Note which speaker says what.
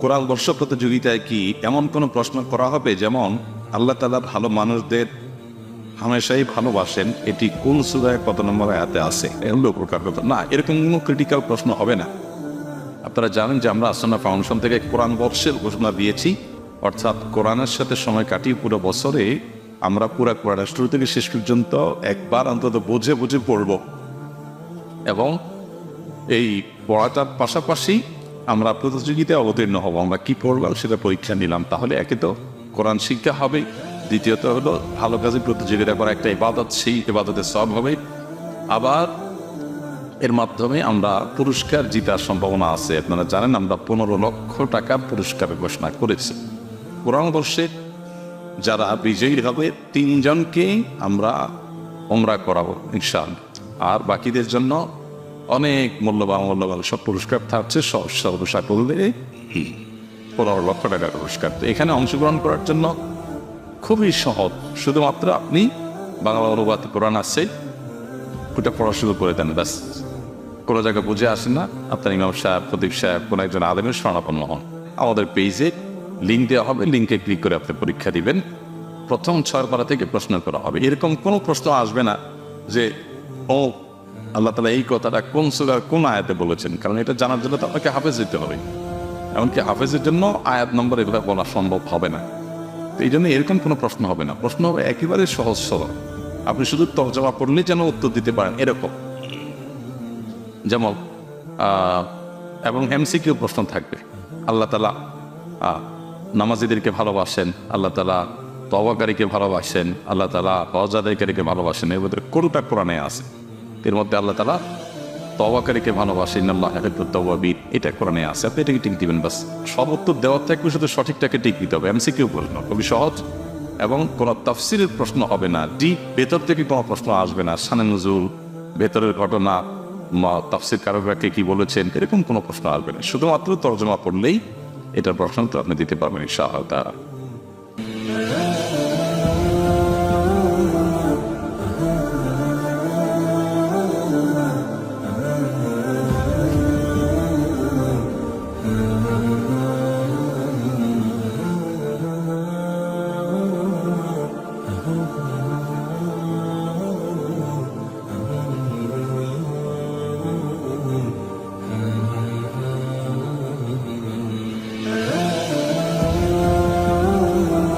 Speaker 1: কোরআন বর্ষ প্রতিযোগিতায় কি এমন কোনো প্রশ্ন করা হবে যেমন, আল্লাহ তালা ভালো মানুষদের হামেশাই ভালোবাসেন? এটি কোন সুরায় কত নম্বর আয়াতে আছে? এগুলো প্রকার কথা। না, এরকম কোনো ক্রিটিক্যাল প্রশ্ন হবে না। আপনারা জানেন যে আমরা আসনা ফাউন্ডেশন থেকে কোরআন বর্ষের ঘোষণা দিয়েছি। অর্থাৎ কোরআনের সাথে সময় কাটিয়ে পুরো বছরে আমরা পুরা কোরআনের শুরু থেকে শেষ পর্যন্ত একবার অন্তত বুঝে বুঝে পড়ব। এবং এই পড়াটার পাশাপাশি আমরা প্রতিযোগিতায় অবতীর্ণ হব, আমরা কি পড়লাম সেটা পরীক্ষা নিলাম। তাহলে একে তো কোরআন শিক্ষা হবে, দ্বিতীয়ত হলো ভালো কাজে প্রতিযোগিতা করা, একটা ইবাদত, সেই ইবাদতের সব হবে। আবার এর মাধ্যমে আমরা পুরস্কার জিতার সম্ভাবনা আছে। আপনারা জানেন আমরা পনেরো লক্ষ টাকা পুরস্কার ঘোষণা করেছি। কোরআন বর্ষে যারা বিজয়ী হবে, তিনজনকে আমরা ওমরা করাবো ইনশাল আর বাকিদের জন্য অনেক মূল্যবান মূল্যবান সব পুরস্কার থাকছে, সব সর্বসা করলে পনেরো লক্ষ টাকার পুরস্কার। তো এখানে অংশগ্রহণ করার জন্য খুবই সহজ। শুধুমাত্র আপনি বাংলা অনুবাদ কোরআন আছে, ওটা পড়া শুরু করে দেন, ব্যাস। কোনো জায়গায় বুঝে আসেন না। আপনার ইমাম সাহেব প্রদীপ সাহেব, কোনো একজন আলেমের স্মরণাপন্ন হন। আমাদের পেজে লিঙ্ক দেওয়া হবে লিঙ্কে ক্লিক করে আপনি পরীক্ষা দিবেন। প্রথম ছয় পারা থেকে প্রশ্ন করা হবে। এরকম কোনো প্রশ্ন আসবে না যে, ও আল্লাহ তালা এই কথাটা কোন সুরার কোন আয়াতে বলেছেন? কারণ এটা জানার জন্য তো আপনাকে হাফেজ দিতে হবে। এমনকি হাফেজের জন্য আয়াত নম্বর এগুলো বলা সম্ভব হবে না। তো এই জন্য এরকম কোনো প্রশ্ন হবে না। প্রশ্ন হবে একেবারে সহজ, সরল। আপনি শুধু তর্জমা পড়লেই যেন উত্তর দিতে পারেন, এরকম। যেমন এবং এমসিকিউ প্রশ্ন থাকবে। আল্লাহ তালা নামাজিদেরকে ভালোবাসেন, আল্লাহ তালা তবাকারীকে ভালোবাসেন, আল্লাহ তালা হজাদাইকারীকে ভালোবাসেন। এর মধ্যে কোনটা কোরআনে আছে? এর মধ্যে আল্লাহ তালা তবাকারীকে ভালোবাসেন আল্লাহ তবাবির এটা কোরআনে আছে। আপনি এটাকে টিক দিবেন, বাস। সব উত্তর দেওয়ার থেকে শুধু সঠিকটাকে টিক দিতে হবে। এমসিকিউ প্রশ্ন। খুবই সহজ এবং কোনো তফসিলের প্রশ্ন হবে না। ডি, ভেতর থেকে কোনো প্রশ্ন আসবে না। সানে নজরুল, ভেতরের ঘটনা তাফসির কারকরাকে কি বলেছেন, এরকম কোনো প্রশ্ন আসবে না। শুধুমাত্র তর্জমা পড়লেই এটার প্রশ্ন তো আপনি দিতে পারবেন তাআলা